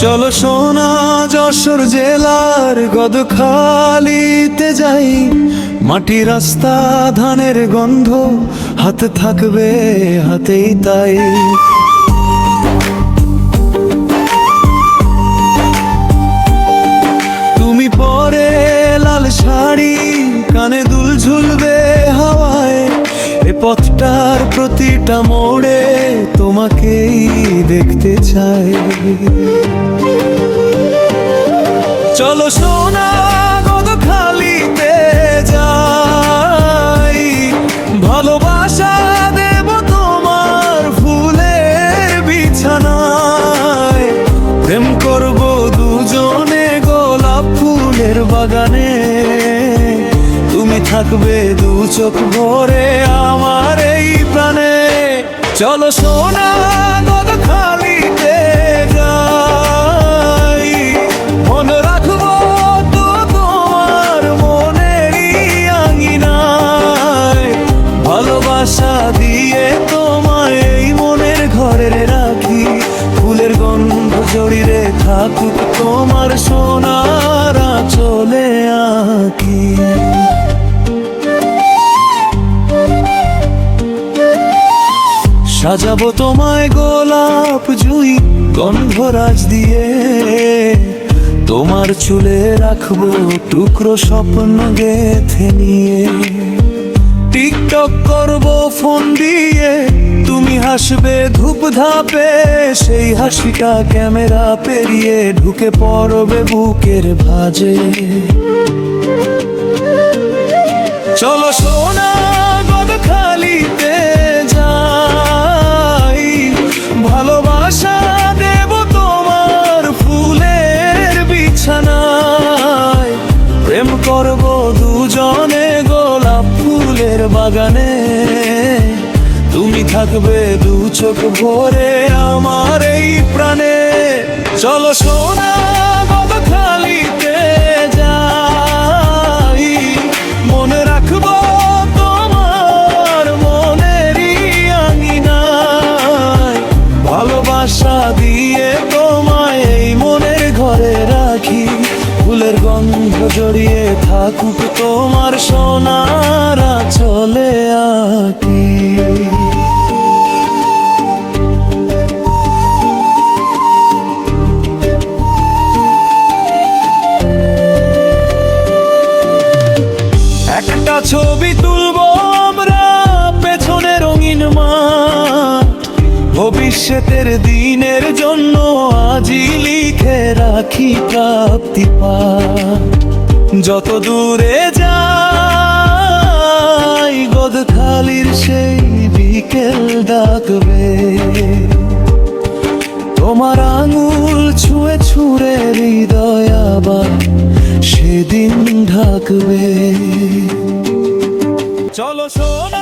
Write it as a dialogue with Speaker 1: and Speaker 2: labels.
Speaker 1: চলো সোনা যশোর জেলার গদখালিতে যাই। মাটি রাস্তা, ধানের গন্ধ, হাতে থাকবে হাতেই তাই। তুমি পরে লাল শাড়ি, কানে দুল ঝুলবে হাওয়ায়। এ পথটার প্রতিটা মোড়ে চাই। চলো সোনা গদ খালিতে যাই। ভালোবাসা দেব তোমার ফুলের বিছানায়। প্রেম করব দুজনে গোলাপ ফুলের বাগানে। তুমি থাকবে দু চোখ ভরে আমার এই প্রাণে। চলো সোনা থাকুক তোমার সোনারা চলে আঁকি। সাজাবো তোমায় গোলাপ জুই গন্ধরাজ দিয়ে। তোমার চুলে রাখব টুকরো স্বপ্ন গেথে নিয়ে। টিকটক করব ফোন দিয়ে তুমি হাসবে ধূপ ধাপে সেই হাসিটা ক্যামেরা পেরিয়ে ঢুকে পড়বে বুকের ভাজে। চলো সোনা গদ খালিতে যাই, ভালোবাসা দেব তোমার ফুলের বিছানায়। প্রেম করব দুজনে গোলাপ ফুলের বাগানে থাকবে দু চোখ ভরে আমার এই প্রাণে। চলো সোনা গদ খালিতে যাই। মনে রাখব তোমার মনেরই আঙিনায়। ভালোবাসা দিয়ে তোমায় এই মনের ঘরে রাখি। ফুলের গন্ধ জড়িয়ে থাকুক তোমার সোনারা একটা ছবি তুলবো আমরা পেছনে রঙিন মাঠ। ভবিষ্যতের দিনের জন্য আজই লিখে রাখি প্রাপ্তি পাঠ। যত দূরে যাই, গদখালির সেই বিকেল ডাকবে। তোমার আঙুল ছুঁয়ে ছুঁড়ে হৃদয় আবার সেদিন ঢাকবে। চলো সোনা